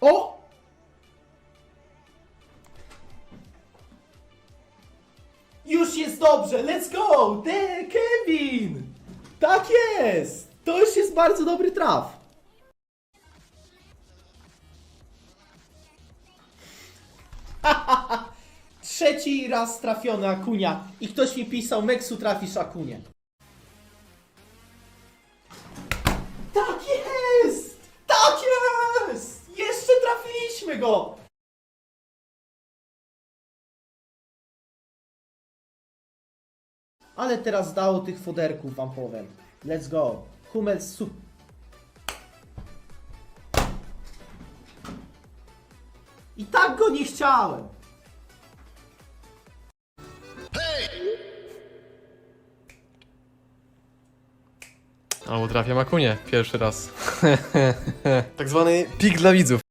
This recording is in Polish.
O! Już jest dobrze, let's go! De Kevin! Tak jest! To już jest bardzo dobry traf. Trzeci raz trafiony Akunia i ktoś mi pisał, Meksu trafisz Akunie. Go! Ale teraz dało tych foderków, wam powiem. Let's go. Hummels sup. I tak go nie chciałem. Albo trafiam Akunie pierwszy raz. tak zwany pik dla widzów.